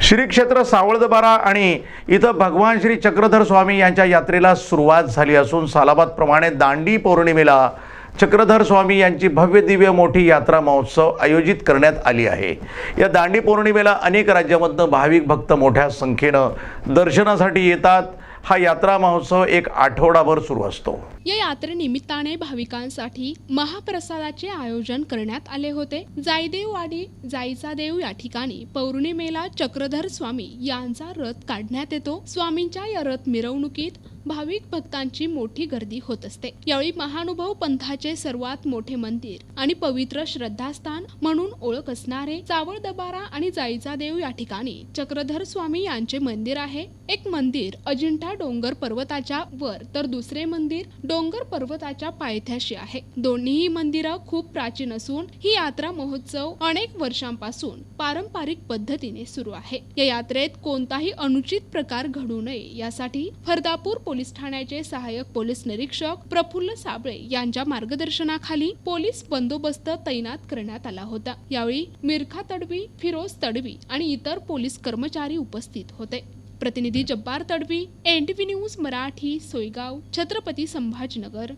श्री क्षेत्र सावळदबारा आणि इथं भगवान श्री चक्रधर स्वामी यांच्या यात्रेला सुरुवात झाली असून सालाबादप्रमाणे दांडी पौर्णिमेला चक्रधर स्वामी यांची भव्य दिव्य मोठी यात्रा महोत्सव आयोजित करण्यात आली आहे. या दांडी पौर्णिमेला अनेक राज्यामधनं भाविक भक्त मोठ्या संख्येनं दर्शनासाठी येतात. हा यात्रा महोत्सव एक आठवडाभर सुरू असतो. या यात्रेनिमित्ताने भाविकांसाठी महाप्रसादाचे आयोजन करण्यात आले होते. जायदेववाडी जाईचा देव या ठिकाणी पौर्णिमेला चक्रधर स्वामी यांचा रथ काढण्यात येतो. स्वामींच्या या रथ मिरवणुकीत भाविक भक्तांची मोठी गर्दी होत असते. यावेळी महानुभव पंथाचे सर्वात मोठे मंदिर आणि पवित्र श्रद्धास्थान म्हणून ओळख असणारे चावळदबारा आणि जाईचा देव या ठिकाणी चक्रधर स्वामी यांचे मंदिर आहे. एक मंदिर अजिंठा डोंगर पर्वताच्या वर तर दुसरे मंदिर डोंगर पर्वताच्या पायथ्याशी आहे. दोन्हीही मंदिरं खूप प्राचीन असून ही यात्रा महोत्सव अनेक वर्षांपासून पारंपरिक पद्धतीने सुरू आहे. या यात्रेत कोणताही अनुचित प्रकार घडू नये यासाठी फरदापूर पोलीस ठाण्याचे सहाय्यक पोलीस निरीक्षक प्रफुल्ल साबळे यांच्या मार्गदर्शनाखाली पोलीस बंदोबस्त तैनात करण्यात आला होता. यावेळी मिरखा तडवी फिरोज तडवी आणि इतर पोलीस कर्मचारी उपस्थित होते. प्रतिनिधी जब्बार तडवी एनटीव्ही न्यूज मराठी सोयगाव छत्रपती संभाजीनगर.